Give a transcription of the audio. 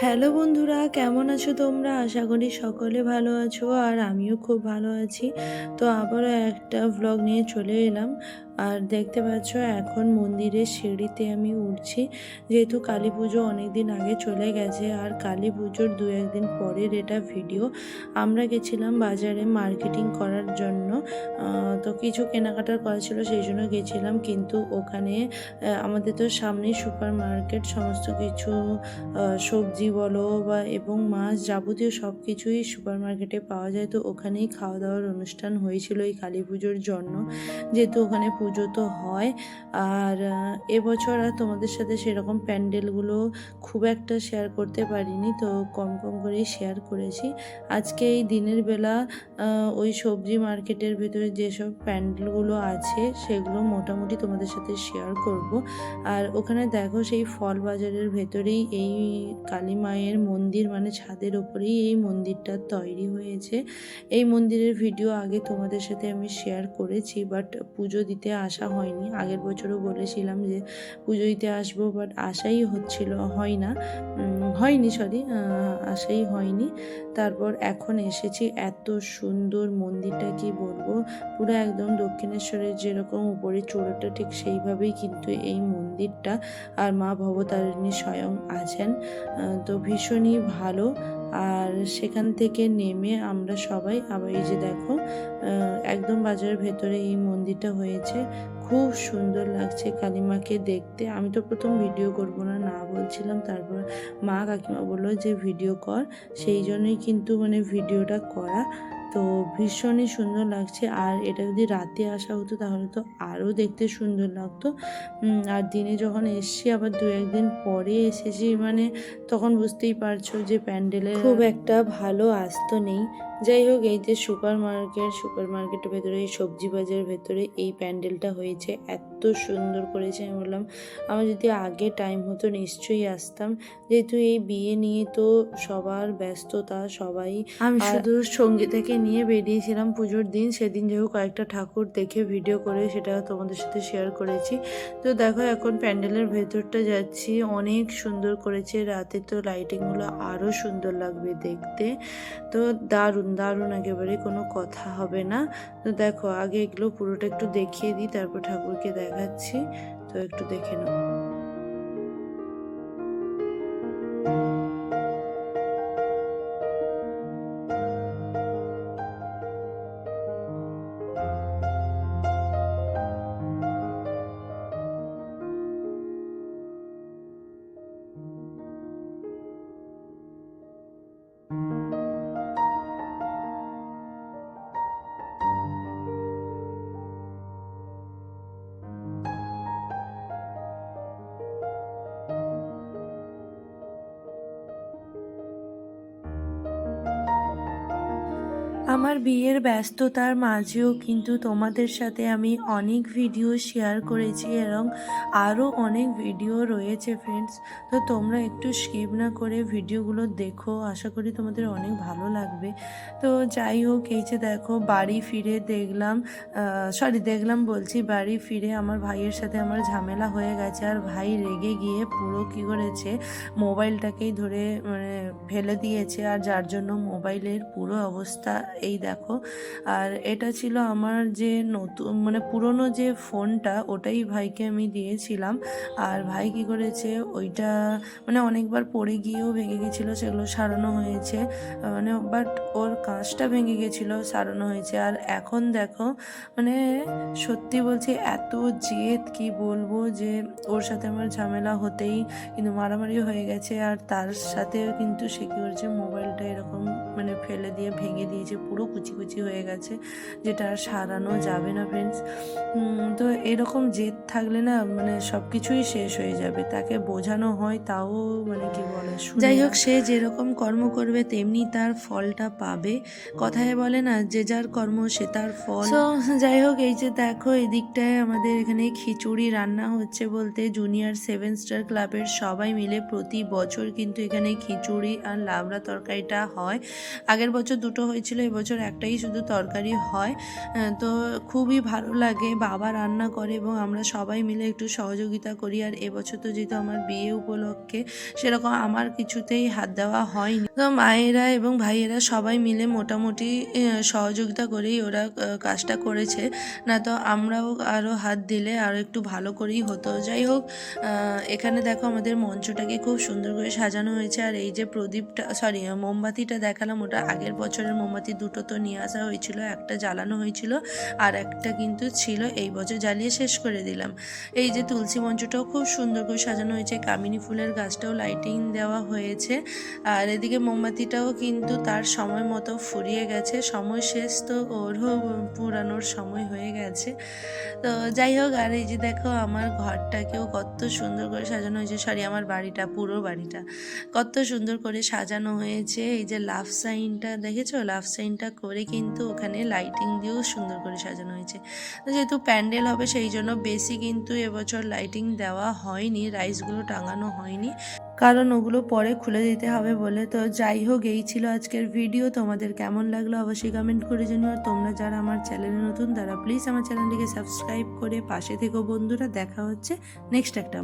Hello বন্ধুরা, কেমন আছো তোমরা? আশা করি সকলে ভালো আছো আর আমিও খুব ভালো আছি। তো আবারও একটা ভ্লগ নিয়ে চলে এলাম। আর দেখতে পাচ্ছ, এখন মন্দিরের সিঁড়িতে আমি উঠছি। যেহেতু কালী পুজো অনেক দিন আগে চলে গেছে, আর কালী পুজোর দু একদিন পরের এটা ভিডিও। আমরা গেছিলাম বাজারে মার্কেটিং করার জন্য। তো কিছু কেনাকাটার করা ছিল, সেই জন্য গেছিলাম। কিন্তু ওখানে আমাদের তো সামনেই সুপার মার্কেট সমস্ত কিছু সবজি বলো বা এবং মাছ যাবতীয় সব কিছুই সুপার মার্কেটে পাওয়া যায়। তো ওখানেই খাওয়া দাওয়ার অনুষ্ঠান হয়েছিল এই কালী পুজোর জন্য। যেহেতু ওখানে পুজো তো হয়। আর এবছর আর তোমাদের সাথে সেরকম প্যান্ডেলগুলো খুব একটা শেয়ার করতে পারিনি, তো কম কম করেই শেয়ার করেছি। আজকে এই দিনের বেলা ওই সবজি মার্কেটের ভেতরে যেসব প্যান্ডেলগুলো আছে, সেগুলো মোটামুটি তোমাদের সাথে শেয়ার করব। আর ওখানে দেখো সেই ফল বাজারের ভেতরেই এই কালী মায়ের মন্দির মানে ছাদের ওপরেই এই মন্দিরটা তৈরি হয়েছে। এই মন্দিরের ভিডিও আগে তোমাদের সাথে আমি শেয়ার করেছি বাট পুজো দিতে আসা হয়নি। আগের বছরও বলেছিলাম যে পুজো দিতে আসব বাট আসাই হচ্ছিল, হয় না। হয়নি সরি আসাই হয়নি। তারপর এখন এসেছি, এত সুন্দর মন্দিরটা কি বলব? পুরো একদম দক্ষিণেশ্বরের যেরকম উপরে চূড়াটা, ঠিক সেইভাবেই কিন্তু এই মন্দিরটা। আর মা ভবতারিণী স্বয়ং আছেন তো ভীষণই ভালো। আর সেখান থেকে নেমে আমরা সবাই, আবার এই যে দেখো একদম বাজারের ভেতরে এই মন্দিরটা হয়েছে। খুব সুন্দর লাগছে কালিমাকে দেখতে। আমি তো প্রথম ভিডিও করব না না বলছিলাম। তারপর মা কাকিমা বলল যে ভিডিও কর। সেই জন্যই কিন্তু মানে ভিডিওটা করা। তো ভীষণই সুন্দর লাগছে। আর এটা যদি রাতে আসা হতো তাহলে তো আরও দেখতে সুন্দর লাগতো। আর দিনে যখন এসছি, আবার দু একদিন পরে এসেছি মানে তখন বুঝতেই পারছ যে প্যান্ডেলের খুব একটা ভালো আসতো নেই। যাই হোক, এই যে সুপার মার্কেট সুপার মার্কেটের ভেতরে, এই সবজি বাজারের ভেতরে এই প্যান্ডেলটা হয়েছে। এত সুন্দর করেছে আমি বললাম আমার যদি আগে টাইম হতো নিশ্চয়ই আসতাম। যেহেতু এই বিয়ে নিয়ে তো সবার ব্যস্ততা সবাই আমি শুধু সঙ্গীতাকে নিয়ে বেরিয়েছিলাম পুজোর দিন। সেদিন যেহেতু কয়েকটা ঠাকুর দেখে ভিডিও করে সেটা তোমাদের সাথে শেয়ার করেছি। তো দেখো এখন প্যান্ডেলের ভেতরটা যাচ্ছি। অনেক সুন্দর করেছে। রাতে তো লাইটিংগুলো আরও সুন্দর লাগবে দেখতে। তো দারুণ দারুণ একেবারে কোনো কথা হবে না। তো দেখো, আগে এগুলো পুরোটা একটু দেখিয়ে দিই, তারপর ঠাকুরকে দেখাচ্ছি। তো একটু দেখে নাও। আমার বিয়ের ব্যস্ততার মাঝেও কিন্তু তোমাদের সাথে আমি অনেক ভিডিও শেয়ার করেছি এবং আরও অনেক ভিডিও রয়েছে ফ্রেন্ডস তো তোমরা একটু স্কিপ না করে ভিডিওগুলো দেখো। আশা করি তোমাদের অনেক ভালো লাগবে। তো যাই হোক, এই যে দেখো, বাড়ি ফিরে দেখলাম সরি দেখলাম বলছি বাড়ি ফিরে আমার ভাইয়ের সাথে আমার ঝামেলা হয়ে গেছে আর ভাই রেগে গিয়ে পুরো কী করেছে, মোবাইলটাকেই ধরে মানে ফেলে দিয়েছে। আর যার জন্য মোবাইলের পুরো অবস্থা এই দেখো। আর এটা ছিল আমার যে নতুন মানে পুরনো যে ফোনটা, ওটাই ভাইকে আমি দিয়েছিলাম। আর ভাই কি করেছে, ওইটা মানে অনেকবার পড়ে গিয়েও ভেঙে গেছিল, সেগুলো সারানো হয়েছে। মানে বাট ওর কাঁচটা ভেঙে গেছিল, সারানো হয়েছে। আর এখন দেখো মানে সত্যি বলছি, এত জেদ কি বলব যে ওর সাথে আমার ঝামেলা হতেই কিন্তু মারামারি হয়ে গেছে। আর তার সাথেও কিন্তু সে কী করেছে, মোবাইলটা এরকম মানে ফেলে দিয়ে ভেঙে দিয়েছে পুরো কুচি কুচি হয়ে গেছে যেটা আর সারানো যাবে না ফ্রেন্ডস তো এরকম জেদ থাকলে না মানে সব কিছুই শেষ হয়ে যাবে তাকে বোঝানো হয় তাও মানে কি বলে যাই হোক সে যেরকম কর্ম করবে তেমনি তার ফলটা পাবে। কথায় বলে না যে যার কর্ম সে তার ফল। তো যাই হোক এই যে দেখো এদিকটায় আমাদের এখানে খিচুড়ি রান্না হচ্ছে বলতে জুনিয়র সেভেন স্টার ক্লাবের সবাই মিলে প্রতি বছর কিন্তু এখানে খিচুড়ি আর লাবড়া তরকারিটা হয়। আগের বছর দুটো হয়েছিল এবছর একটাই শুধু তরকারি হয় তো খুবই ভালো লাগে। বাবা রান্না করে এবং আমরা সবাই মিলে একটু সহযোগিতা করি। আর এবছর তো যেহেতু আমার বিয়ে উপলক্ষে, সেরকম আমার কিছুতেই হাত দেওয়া হয়নি। তো মায়েরা এবং ভাইয়েরা সবাই মিলে মোটামুটি সহযোগিতা করেই ওরা কাজটা করেছে। না তো আমরাও আরও হাত দিলে আরও একটু ভালো করেই হতো। যাই হোক এখানে দেখো আমাদের মঞ্চটাকে খুব সুন্দর করে সাজানো হয়েছে। আর এই যে প্রদীপটা সরি মোমবাতিটা দেখালাম, ওটা আগের বছরের মোমবাতি দুটো তো নিয়ে আসা হয়েছিল, একটা জ্বালানো হয়েছিল আর একটা কিন্তু ছিল এই বছর জ্বালিয়ে শেষ করে দিলাম। এই যে তুলসী মঞ্চটাও খুব সুন্দর করে সাজানো হয়েছে, কামিনী ফুলের গাছটাও লাইটিং দেওয়া হয়েছে আর এদিকে মোমবাতিটাও কিন্তু তার সময় মতো ফুরিয়ে গেছে, সময় শেষ তো ওরও পুরানোর সময় হয়ে গেছে। তো যাই হোক, আর এই যে দেখো আমার ঘরটাকেও কত সুন্দর করে সাজানো হয়েছে, সরি আমার বাড়িটা, পুরো বাড়িটা কত সুন্দর করে সাজানো হয়েছে। এই যে লাভ সাইনটা দেখেছ? লাভ সাইনটা করে কিন্তু ওখানে লাইটিং দিয়েও সুন্দর করে সাজানো হয়েছে। যেহেতু প্যান্ডেল হবে, সেই জন্য বেশি কিন্তু এবছর লাইটিং দেওয়া হয়নি রাইসগুলো টাঙানো হয়নি। কারণ ওগুলো পরে খুলে দিতে হবে বলে। তো যাই হোক, এই ছিল আজকের ভিডিও তোমাদের কেমন লাগল অবশ্যই কমেন্ট করে জানিও। আর তোমরা যারা আমার চ্যানেলে নতুন, তারা প্লিজ আমার চ্যানেলটিকে সাবস্ক্রাইব করে পাশে থেকো বন্ধুরা দেখা হচ্ছে নেক্সট একটা